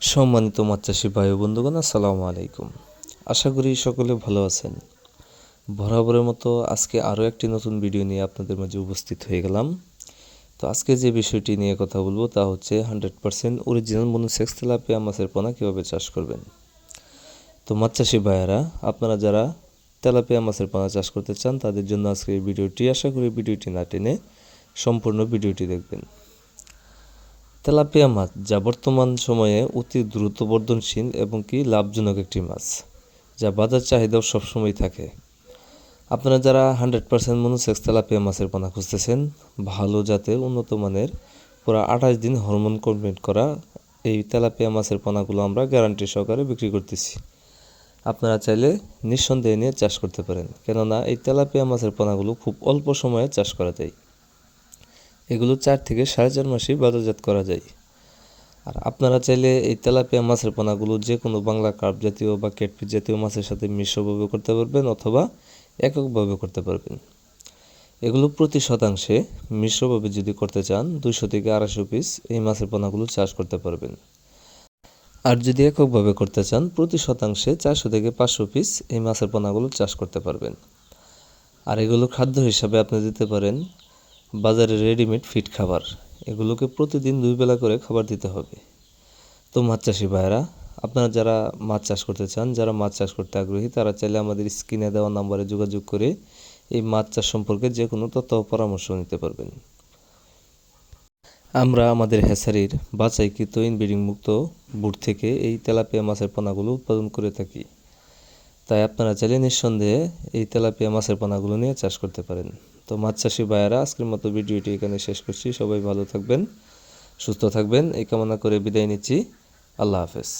সম্মানিত মাছ চাষি ভাই বন্ধুগণ, আসসালামু আলাইকুম। আশা করি সকলে ভালো আছেন। বরাবরের মতো আজকে আরও একটি নতুন ভিডিও নিয়ে আপনাদের মাঝে উপস্থিত হয়ে গেলাম। তো আজকে যে বিষয়টি নিয়ে কথা বলব তা হচ্ছে hundred percent original monosex tilapia মাছের পোনা কীভাবে চাষ করবেন। তো মাছ চাষি ভাইয়েরা, আপনারা যারা তেলাপিয়া মাছের পোনা চাষ করতে চান, তাদের জন্য আজকে এই ভিডিওটি, আশা করি ভিডিওটি না টেনে সম্পূর্ণ ভিডিওটি দেখবেন। তেলাপিয়া মাছ যা বর্তমান সময়ে অতি দ্রুত বর্ধনশীল এবং কি লাভজনক একটি মাছ, যা বাজার চাহিদাও সবসময় থাকে। আপনারা যারা হান্ড্রেড পার্সেন্ট মনোসেক্স তেলাপিয়া মাছের পোনা খুঁজতেছেন, ভালো জাতের উন্নত মানের পুরো আঠাশ দিন হরমোন কমপ্লিট করা এই তেলাপিয়া মাছের পানাগুলো আমরা গ্যারান্টি সহকারে বিক্রি করতেছি। আপনারা চাইলে নিঃসন্দেহে নিয়ে চাষ করতে পারেন, কেননা এই তেলাপিয়া মাছের পানাগুলো খুব অল্প সময়ে চাষ করা যায়। এগুলো চার থেকে সাড়ে চার মাসেই বাজারজাত করা যায়। আর আপনারা চাইলে এই তেলাপিয়া মাছের পোনাগুলো যে কোনো বাংলা কার্প জাতীয় বা কেটপিট জাতীয় মাছের সাথে মিশ্রভাবে করতে পারবেন অথবা এককভাবে করতে পারবেন। এগুলো প্রতি শতাংশে মিশ্রভাবে যদি করতে চান, দুইশো থেকে আড়াইশো পিস এই মাছের পোনাগুলো চাষ করতে পারবেন। আর যদি এককভাবে করতে চান, প্রতি শতাংশে চারশো থেকে পাঁচশো পিস এই মাছের পোনাগুলো চাষ করতে পারবেন। আর এগুলো খাদ্য হিসাবে আপনি দিতে পারেন বাজারে রেডিমেড ফিট খাবার। এগুলোকে প্রতিদিন দুই বেলা করে খাবার দিতে হবে। তো মাছ চাষি ভাইয়েরা, আপনারা যারা মাছ চাষ করতে চান, যারা মাছ চাষ করতে আগ্রহী, তারা চাইলে আমাদের স্ক্রিনে দেওয়া নাম্বারে যোগাযোগ করে এই মাছ চাষ সম্পর্কে যে কোনো তথ্য পরামর্শ নিতে পারবেন। আমরা আমাদের হেসারির বাছাইকৃত ইনব্রিডিং মুক্ত বুট থেকে এই তেলাপিয়া মাছের পোনাগুলো উৎপাদন করে থাকি। তাই আপনারা চাইলে নিঃসন্দেহে এই তেলাপিয়া মাছের পোনাগুলো নিয়ে চাষ করতে পারেন। তো মাছ চাষি ভাইয়ারা, আজকের মতো ভিডিওটি এখানে শেষ করছি। সবাই ভালো থাকবেন, সুস্থ থাকবেন। এই কামনা করে বিদায় নিচ্ছি। আল্লাহ হাফেজ।